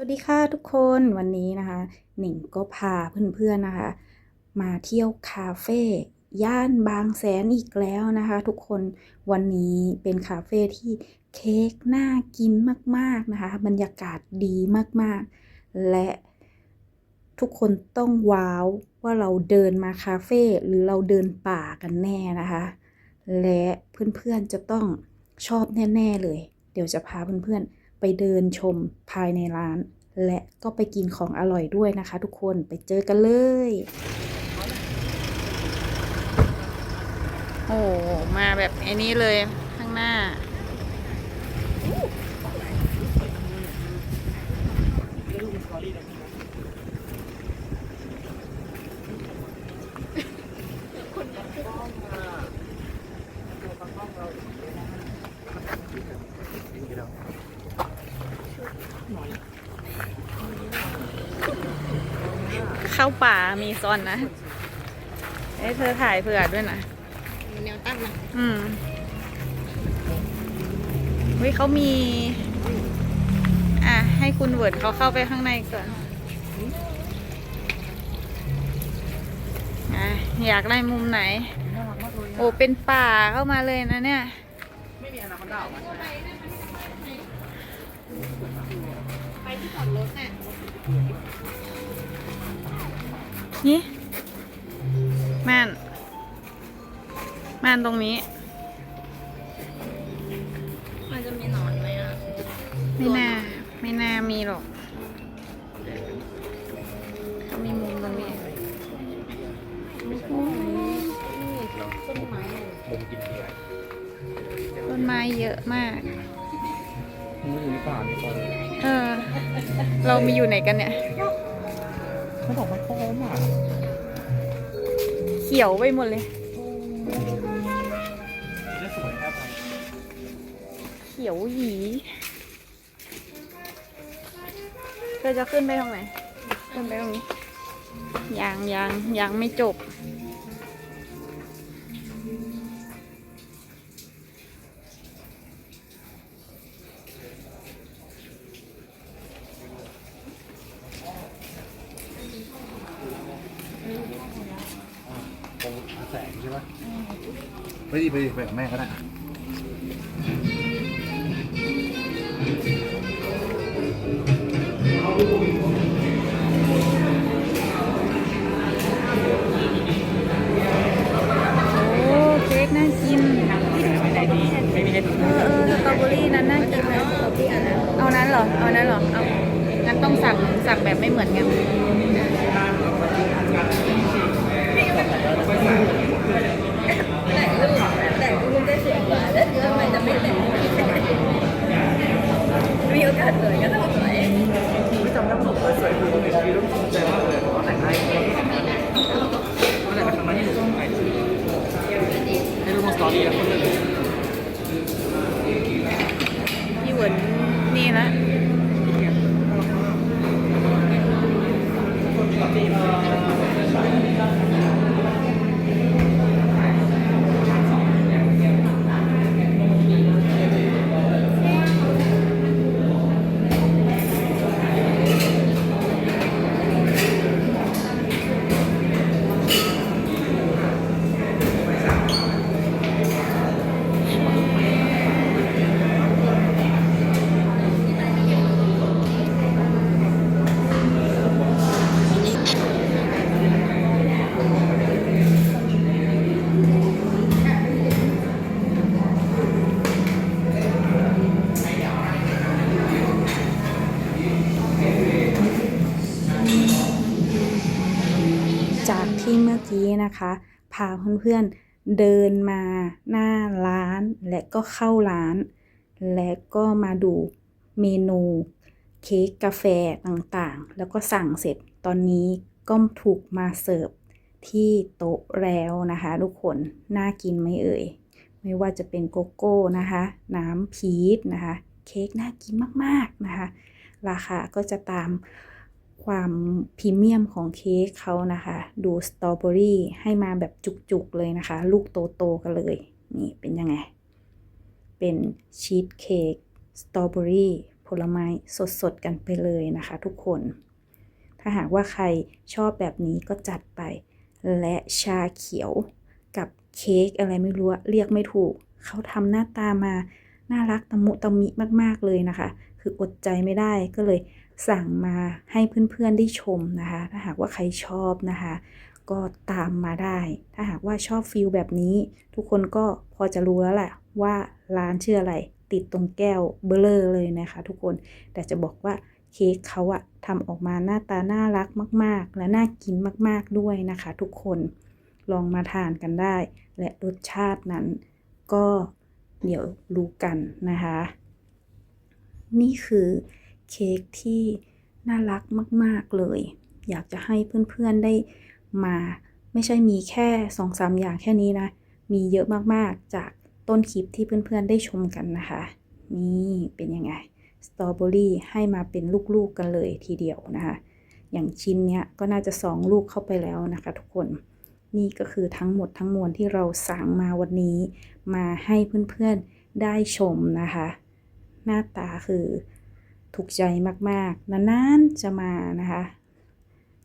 สวัสดีค่ะทุกคนวันนี้นะคะหนิงก็พาเพื่อนๆนะคะ มาเที่ยวคาเฟ่ย่านบางแสนอีกแล้วนะคะ ทุกคนวันนี้เป็นคาเฟ่ที่เค้กน่ากินมากๆนะคะ บรรยากาศดีมากๆ และทุกคนต้องว้าวว่าเราเดินมาคาเฟ่หรือเราเดินป่ากันแน่นะคะ และเพื่อนๆจะต้องชอบแน่ ๆเลย เดี๋ยวจะพาเพื่อนๆ ไปเดินชมภายในร้าน และก็ไปกินของอร่อยด้วยนะคะ ทุกคนไปเจอกันเลย โอ้มาแบบไอ้นี้เลยข้างหน้า เข้าป่า มีซอนนะเอ้ยเธอถ่ายเผื่อด้วยนะแนวตั้งนะอืมเฮ้ยเขามี อะ ให้คุณเวิร์ดเขาเข้าไปข้างในก่อนอะอยากได้มุมไหน โอ้เป็นป่าเข้ามาเลยนะเนี่ยไปที่จอดรถน่ะ นี่ม่านม่านตรงนี้ มันจะมีหนอนไหมอะไม่น่า ไม่น่ามีหรอกเขามีมุมตรงนี้ต้นไม้มุมกินเบียร์ต้นไม้เยอะมากมือหรือเปล่ามีคนเออ เรามีอยู่ไหนกันเนี่ย ขียวไปหมดเลย จะสวยครับเขียวหยีเราจะขึ้นไปตรงไหน ขึ้นไปตรงนี้ ยังยังยังไม่จบ ไปดิไปดิไปกับแม่ก็ได้โอ้เค้กน่ากิน ไม่มีให้ดูเออเออสตรอเบอรี่นั้นน่ากินไหมเอานั้นเหรอ เอานั้นเหรอ เอางั้นต้องสั่งสั่งแบบไม่เหมือนกัน แต่คุณได้สวยกว่าแล้วทำไมจะไม่แต่งมีโอกาสสวยก็ต้องสวย ไม่จำได้ว่าผมสวยคือคนในชีวิตต้องภูมิใจมากเลยเขาแต่งให้เขาแต่งมาทำไมให้หนูต้องไปให้รู้มาสตอรี่อะคนเลย พี่เหวินนี่นะ จ นะคะ พาเพื่อนๆเดินมาหน้าร้าน และก็เข้าร้าน และก็มาดูเมนูเค้กกาแฟต่างๆ แล้วก็สั่งเสร็จตอนนี้ก็ถูกมาเสิร์ฟที่โต๊ะแล้วนะคะทุกคน น่ากินไหมเอ่ย ไม่ว่าจะเป็นโกโก้นะคะ น้ำพีชนะคะ เค้กน่ากินมากๆนะคะ ราคาก็จะตาม ความพรีเมียมของเค้กเขานะคะ ดูสตรอเบอรี่ให้มาแบบจุกๆเลยนะคะ ลูกโตๆกันเลย นี่เป็นยังไง เป็นชีสเค้กสตรอเบอรี่ผลไม้สดๆกันไปเลยนะคะทุกคน ถ้าหากว่าใครชอบแบบนี้ก็จัดไป และชาเขียวกับเค้กอะไรไม่รู้เรียกไม่ถูก เขาทำหน้าตามาน่ารักตะมุตะมิมากๆเลยนะคะ คืออดใจไม่ได้ก็เลย สั่งมาให้เพื่อนๆได้ชมนะคะ ถ้าหากว่าใครชอบนะคะ ก็ตามมาได้ ถ้าหากว่าชอบฟิลแบบนี้ ทุกคนก็พอจะรู้แล้วแหละว่าร้านชื่ออะไร ติดตรงแก้วเบลเลอร์เลยนะคะ ทุกคนแต่จะบอกว่าเค้กเขาอะทำออกมาหน้าตาน่ารักมาก ๆ และน่ากินมาก ๆด้วยนะคะ ทุกคนลองมาทานกันได้ และรสชาตินั้นก็เดี๋ยวรู้กันนะคะ นี่คือ เค้กที่น่ารักมาก ๆ เลย อยากจะให้เพื่อน ๆ ได้มา ไม่ใช่มีแค่สองสามอย่างแค่นี้นะ มีเยอะมาก ๆ จากต้นคลิปที่เพื่อน ๆ ได้ชมกันนะคะ นี่เป็นยังไง สตรอเบอรี่ให้มาเป็นลูก ๆ กันเลยทีเดียวนะคะ อย่างชิ้นเนี้ยก็น่าจะสองลูกเข้าไปแล้วนะคะทุกคนนี่ก็คือทั้งหมดทั้งมวลที่เราสั่งมาวันนี้ มาให้เพื่อนๆได้ชมนะคะ หน้าตาคือ ถูกใจมากๆ นานๆจะมานะคะ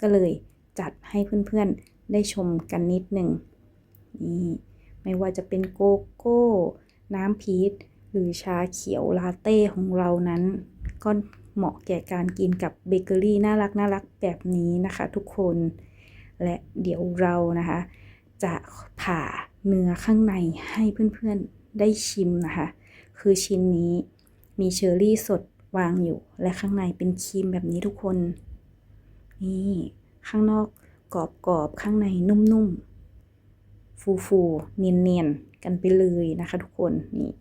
ก็เลยจัดให้เพื่อนๆได้ชมกันนิดหนึ่งนี่ไม่ว่าจะเป็นโกโก้ น้ำพีชหรือชาเขียวลาเต้ของเรานั้น ก็เหมาะแก่การกินกับเบเกอรี่น่ารักน่ารักแบบนี้นะคะทุกคน และเดี๋ยวเรานะคะ จะผ่าเนื้อข้างในให้เพื่อนๆได้ชิมนะคะ คือชิ้นนี้มีเชอร์รี่สด วางอยู่ และข้างในเป็นครีมแบบนี้ทุกคน นี่ข้างนอกกรอบๆข้างในนุ่มๆ ฟูๆ เนียนๆ กันไปเลยนะคะทุกคนนี่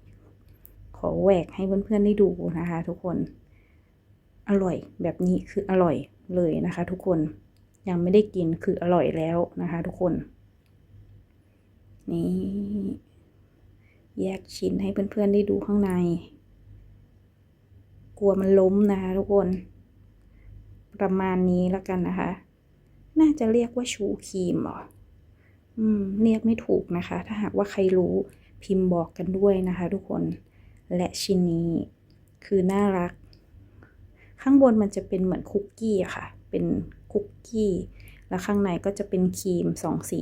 ขอแหวกให้เพื่อนๆได้ดูนะคะทุกคน อร่อยแบบนี้คืออร่อยเลยนะคะ ทุกคนยังไม่ได้กินคืออร่อยแล้วนะคะทุกคน นี่ แยกชิ้นให้เพื่อนๆได้ดูข้างใน กลัวมันล้มนะคะทุกคน ประมาณนี้แล้วกันนะคะ น่าจะเรียกว่าชูครีมเหรออืมเรียกไม่ถูกนะคะ ถ้าหากว่าใครรู้พิมพ์บอกกันด้วยนะคะ ทุกคนและชิ้นนี้คือน่ารัก ข้างบนมันจะเป็นเหมือนคุกกี้อะค่ะ เป็นคุกกี้ แล้วข้างในก็จะเป็นครีมสองสี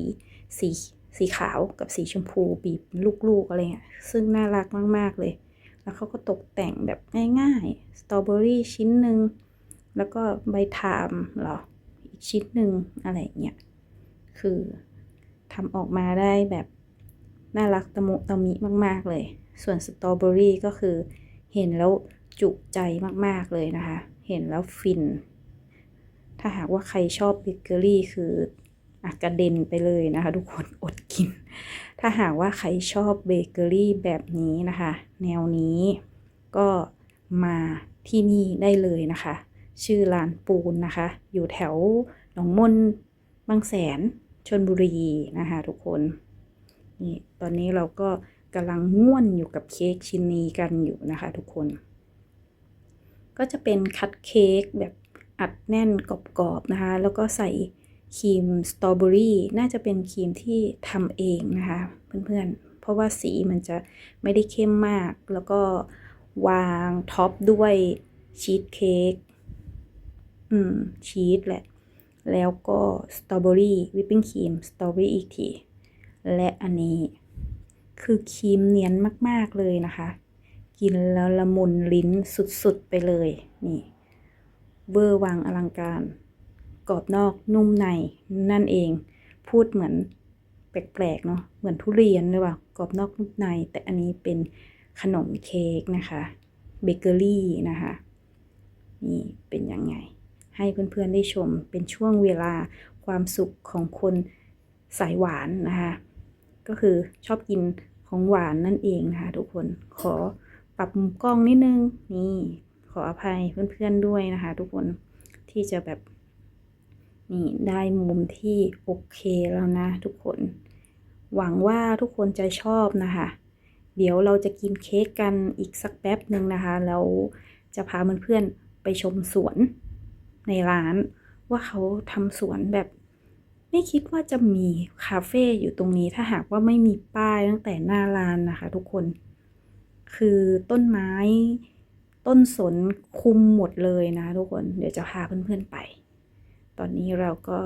สีสีขาวกับสีชมพูบีบลูกๆอะไรเงี้ยซึ่งน่ารักมาก ๆ เลย แล้วเขาก็ตกแต่งแบบง่ายๆ สตรอเบอรี่ชิ้นหนึ่ง แล้วก็ใบทามหรอ อีกชิ้นหนึ่งอะไรเงี้ย คือทำออกมาได้แบบน่ารักตะมุตะมิมาก ๆ เลย ส่วนสตรอเบอรี่ก็คือเห็นแล้วจุใจมากๆเลยนะคะ เห็นแล้วฟิน ถ้าหากว่าใครชอบเบเกอรี่คือ กระเด็นไปเลยนะคะ ทุกคนอดกิน ถ้าหากว่าใครชอบเบเกอรี่แบบนี้นะคะ แนวนี้ก็มาที่นี่ได้เลยนะคะ ชื่อร้านปูนนะคะ อยู่แถวหนองมนบางแสนชนบุรีนะคะทุกคนนี่ตอนนี้เราก็กำลังง่วนอยู่กับเค้กชิ้นนี้กันอยู่นะคะ ทุกคน ก็จะเป็นคัตเค้กแบบอัดแน่นกรอบๆนะคะ แล้วก็ใส่ ครีมสตรอเบอรี่น่าจะเป็นครีมที่ทำเองนะคะเพื่อนๆ เพราะว่าสีมันจะไม่ได้เข้มมาก แล้วก็วางท็อปด้วยชีสเค้กอืมชีสแหละ แล้วก็สตรอเบอรี่วิปปิ้งครีมสตรอเบอรี่อีกที และอันนี้คือครีมเนียนมากๆเลยนะคะ กินแล้วละมุนลิ้นสุดๆไปเลย นี่เวอร์วังอลังการ กรอบนอกนุ่มในนั่นเอง พูดเหมือนแปลกๆเนาะเหมือนทุเรียนหรือเปล่ากรอบนอกนุ่มใน แต่อันนี้เป็นขนมเค้กนะคะเบเกอรี่นะคะนี่เป็นยังไง ให้เพื่อนๆได้ชมเป็นช่วงเวลาความสุขของคนสายหวานนะคะก็คือชอบกินของหวานนั่นเองนะคะทุกคนขอปรับมุมกล้องนิดนึงนี่ขออภัยเพื่อนๆด้วยนะคะ ทุกคนที่จะแบบ นี่ได้มุมที่โอเคแล้วนะทุกคน หวังว่าทุกคนจะชอบนะคะ เดี๋ยวเราจะกินเค้กกันอีกสักแป๊บหนึ่งนะคะแล้วจะพาเพื่อนๆไปชมสวนในร้าน ว่าเขาทำสวนแบบ ไม่คิดว่าจะมีคาเฟ่อยู่ตรงนี้ถ้าหากว่าไม่มีป้ายตั้งแต่หน้าร้านนะคะ ทุกคน คือต้นไม้ต้นสนคุมหมดเลยนะทุกคน เดี๋ยวจะพาเพื่อนๆไป ตอนนี้เราก็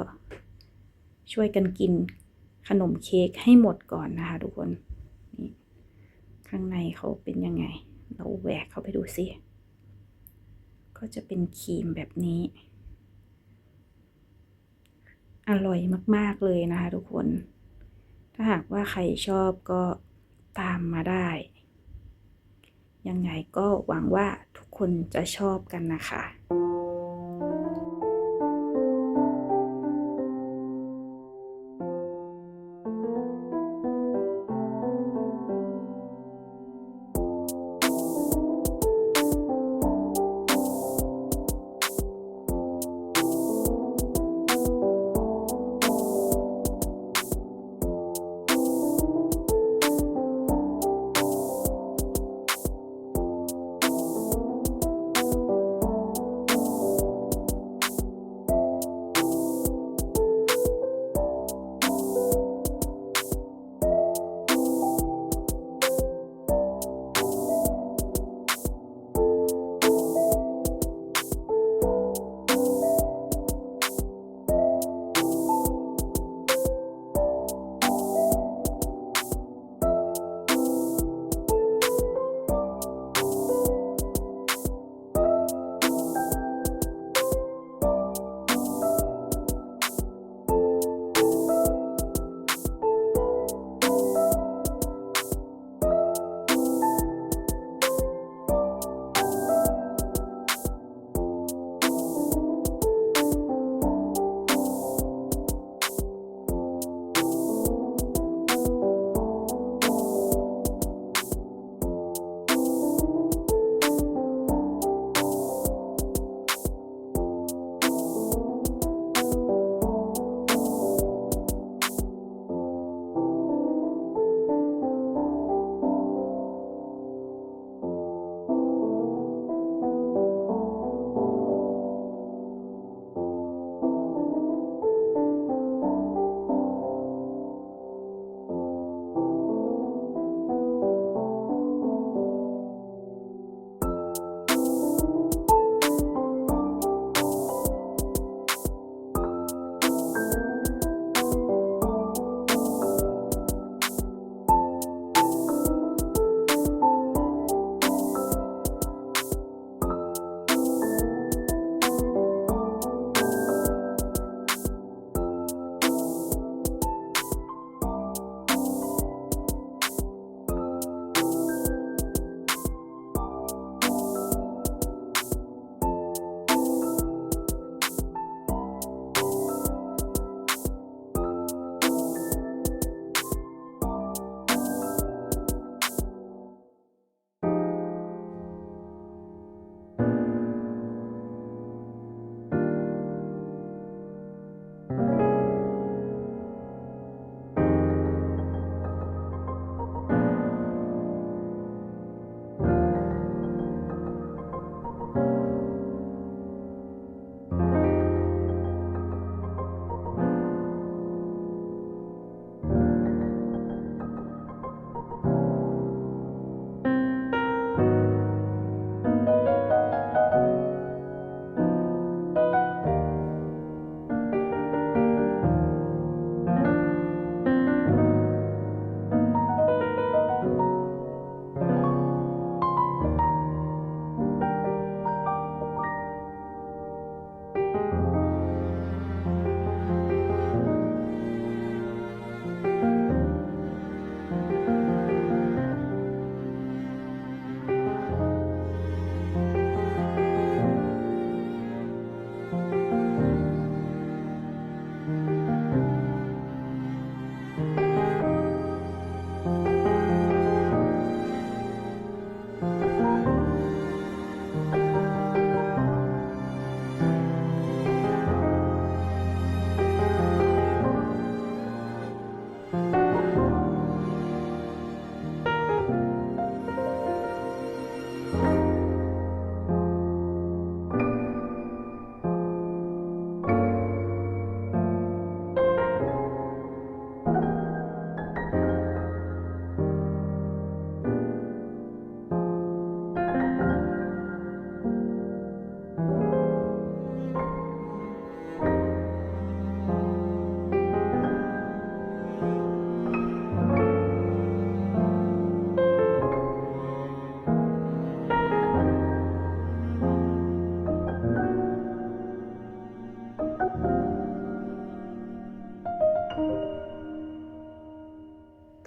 ช่วยกันกินขนมเค้กให้หมดก่อนนะคะ ทุกคนนี่ข้างในเขาเป็นยังไง เราแหวกเข้าไปดูสิ ก็จะเป็นครีมแบบนี้ อร่อยมาก ๆ เลยนะคะทุกคน ถ้าหากว่าใครชอบก็ตามมาได้ ยังไงก็หวังว่าทุกคนจะชอบกันนะคะ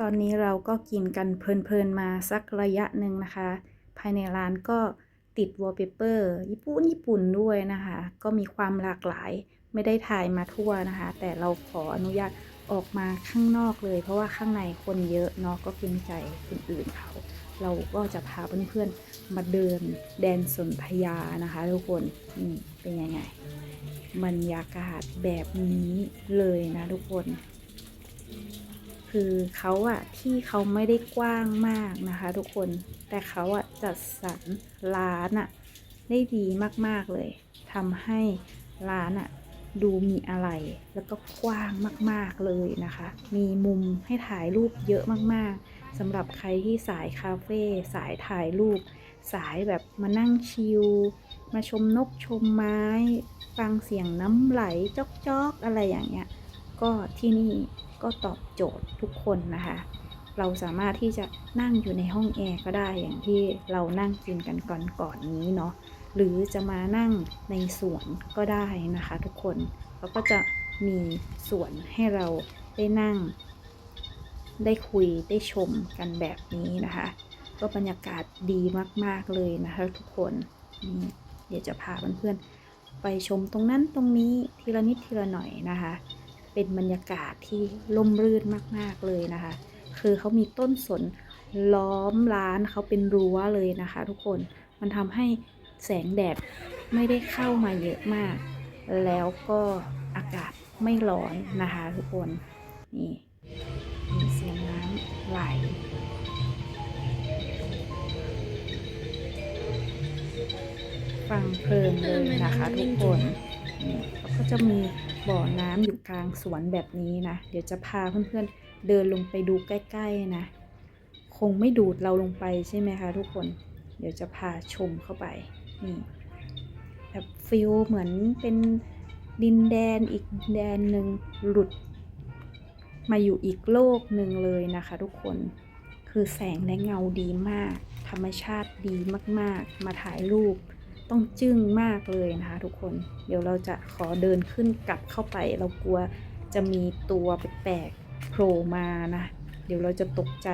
ตอนนี้เราก็กินกันเพลินๆมาสักระยะหนึ่งนะคะ ภายในร้านก็ติดวอลเปเปอร์ญี่ปุ่นญี่ปุ่นด้วยนะคะ ก็มีความหลากหลายไม่ได้ถ่ายมาทั่วนะคะ แต่เราขออนุญาตออกมาข้างนอกเลย เพราะว่าข้างในคนเยอะเนาะก็เกรงใจคนอื่นเขา เราก็จะพาเพื่อนๆมาเดินแดนสนธยานะคะ ทุกคนนี่เป็นยังไง บรรยากาศแบบนี้เลยนะทุกคน คือเขาอะที่เขาไม่ได้กว้างมากนะคะ ทุกคน แต่เขาอะจัดสรรร้านอะได้ดีมากๆเลยทำให้ร้านอะดูมีอะไรแล้วก็กว้างมากๆเลยนะคะ มีมุมให้ถ่ายรูปเยอะมากๆสำหรับใครที่สายคาเฟ่สายถ่ายรูป สายแบบมานั่งชิล มาชมนกชมไม้ ฟังเสียงน้ำไหลจอกๆอะไรอย่างเงี้ย ก็ที่นี่ก็ตอบโจทย์ทุกคนนะคะ เราสามารถที่จะนั่งอยู่ในห้องแอร์ก็ได้อย่างที่เรานั่งกินกันก่อนก่อนนี้เนาะ หรือจะมานั่งในสวนก็ได้นะคะทุกคนเราก็จะมีสวนให้เราได้นั่ง ได้คุยได้ชมกันแบบนี้นะคะ ก็บรรยากาศดีมาก ๆ เลยนะคะทุกคนนี่ เดี๋ยวจะพาเพื่อนๆไปชมตรงนั้นตรงนี้ทีละนิดทีละหน่อยนะคะ เป็นบรรยากาศที่ร่มรื่นมากๆเลยนะคะ คือเขามีต้นสนล้อมร้านเขาเป็นรั้วเลยนะคะ ทุกคนมันทำให้แสงแดดไม่ได้เข้ามาเยอะมาก แล้วก็อากาศไม่ร้อนนะคะ ทุกคนนี่มีเสียงน้ำไหล ฟังเพลินเลยนะคะทุกคนแล้วก็จะมีบ่อน้ำอยู่กลางสวนแบบนี้นะ เดี๋ยวจะพาเพื่อนๆเดินลงไปดูใกล้ๆนะ คงไม่ดูดเราลงไปใช่ไหมคะทุกคน เดี๋ยวจะพาชมเข้าไปนี่แบบฟิลเหมือนเป็นดินแดนอีกแดนหนึ่งหลุด มาอยู่อีกโลกหนึ่งเลยนะคะทุกคนคือแสงและเงาดีมาก ธรรมชาติดีมาก ๆ มาถ่ายรูป ต้องจึ้งมากเลยนะคะทุกคน เดี๋ยวเราจะขอเดินขึ้นกลับเข้าไป เรากลัวจะมีตัวแปลกๆโผล่มานะ เดี๋ยวเราจะตกใจ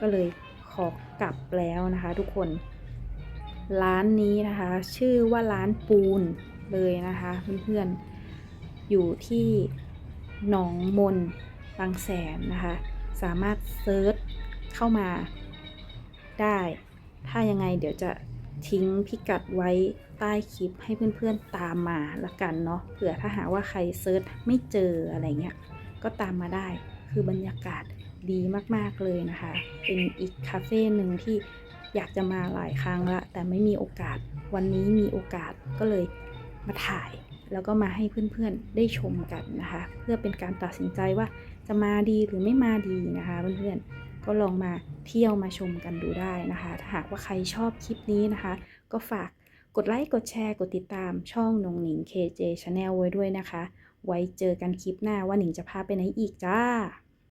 ก็เลยขอกลับแล้วนะคะ ทุกคน ร้านนี้นะคะ ชื่อว่าร้านปูนเลยนะคะเพื่อนๆ อยู่ที่หนองมนบางแสนนะคะ สามารถเซิร์ชเข้ามาได้ ถ้ายังไงเดี๋ยวจะ ทิ้งพิกัดไว้ใต้คลิปให้เพื่อนๆตามมาละกันเนาะเผื่อถ้าหาว่าใครเซิร์ชไม่เจออะไรเงี้ยก็ตามมาได้คือบรรยากาศดีมากๆเลยนะคะ เป็นอีกคาเฟ่หนึ่งที่อยากจะมาหลายครั้งละแต่ไม่มีโอกาสวันนี้มีโอกาสก็เลยมาถ่าย แล้วก็มาให้เพื่อนๆได้ชมกันนะคะ เพื่อเป็นการตัดสินใจว่าจะมาดีหรือไม่มาดีนะคะเพื่อนๆ ก็ลองมาเที่ยวมาชมกันดูได้นะคะ ถ้าหากว่าใครชอบคลิปนี้นะคะ ก็ฝากกดไลค์ กดแชร์ กดติดตามช่องนงหนิง KJ Channel ไว้ด้วยนะคะ ไว้เจอกันคลิปหน้าว่าหนิงจะพาไปไหนอีกจ้า